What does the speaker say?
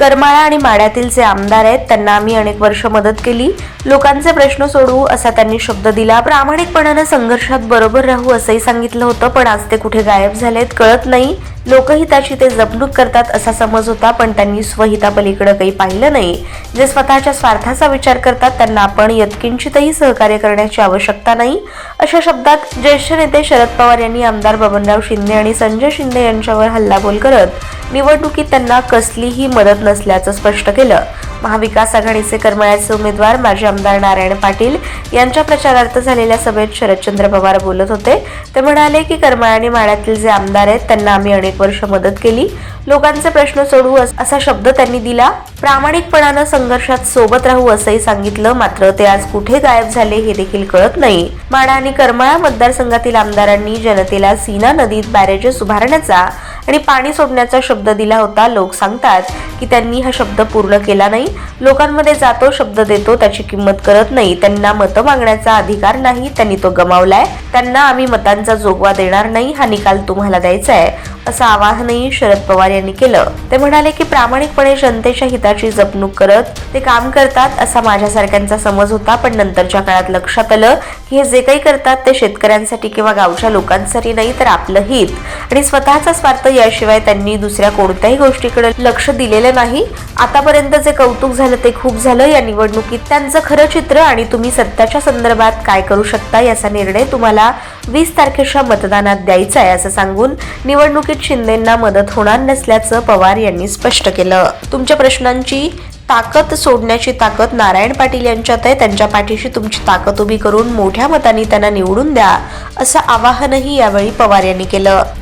करमाळा आणि माड्यातील जे आमदार आहेत त्यांना आम्ही अनेक वर्ष मदत केली. लोकांचे प्रश्न सोडवू असा त्यांनी शब्द दिला. प्रामाणिकपणानं संघर्षात बरोबर राहू असंही सांगितलं होतं पण आज ते कुठे गायब झालेत कळत नाही. लोकहिताची ते जपणूक करतात असा समज होता पण त्यांनी स्वहितापलीकडे काही पाहिलं नाही. जे स्वतःच्या स्वार्थाचा विचार करतात त्यांना आपण यत्किंचितही सहकार्य करण्याची आवश्यकता नाही. अशा शब्दात ज्येष्ठ नेते शरद पवार यांनी आमदार बबनराव शिंदे आणि संजय शिंदे यांच्यावर हल्लाबोल करत निवडणुकीत त्यांना कसलीही मदत नसल्याचं स्पष्ट केलं. महाविकास आघाडीचे करमळ्याचे उमेदवार माजी आमदार नारायण पाटील यांच्या प्रचारार्थ झालेल्या सभेत शरदचंद्र पवार बोलत होते. ते म्हणाले की करमाळा आणि जे आमदार आहेत त्यांना आम्ही अनेक वर्ष मदत केली. लोकांचे प्रश्न सोडवू असा शब्द त्यांनी दिला. प्रामाणिकपणानं संघर्षात सोबत राहू असंही सांगितलं मात्र ते आज कुठे गायब झाले हे देखील कळत नाही. माडा आणि करमाळा मतदारसंघातील आमदारांनी जनतेला सीना नदीत बॅरेजेस उभारण्याचा आणि पाणी सोडण्याचा शब्द दिला होता. लोक सांगतात की त्यांनी हा शब्द पूर्ण केला नाही. लोकांमध्ये जातो शब्द देतो त्याची किंमत करत नाही. त्यांना मतं मागण्याचा अधिकार नाही त्यांनी तो गमावलाय. त्यांना आम्ही मतांचा जोगवा देणार नाही हा निकाल तुम्हाला द्यायचा आहे असं आवाहनही शरद पवार यांनी केलं. ते म्हणाले की प्रामाणिकपणे जनतेच्या हिताची जपणूक करत ते काम करतात असा माझ्यासारख्यांचा समज होता पण नंतरच्या काळात लक्षात आलं की हे जे काही करतात ते शेतकऱ्यांसाठी किंवा गावच्या लोकांसाठी नाही तर आपलं हित. आणि स्वतःचा स्वार्थ याशिवाय त्यांनी दुसऱ्या कोणत्याही गोष्टीकडे लक्ष दिलेलं नाही. आतापर्यंत जे कौतुक झालं ते खूप झालं. या निवडणुकीत त्यांचं खरं चित्र आणि तुम्ही सत्याच्या संदर्भात काय करू शकता याचा निर्णय तुम्हाला वीस तारखेच्या मतदानात द्यायचा आहे असं सांगून निवडणुकीत शिंदेंना मदत होणार असल्याचं पवार यांनी स्पष्ट केलं. तुमच्या प्रश्नांची ताकद सोडण्याची ताकद नारायण पाटील यांच्यात आहे. त्यांच्या पाठीशी तुमची ताकद उभी करून मोठ्या मतांनी त्यांना निवडून द्या असं आवाहनही यावेळी पवार यांनी केलं.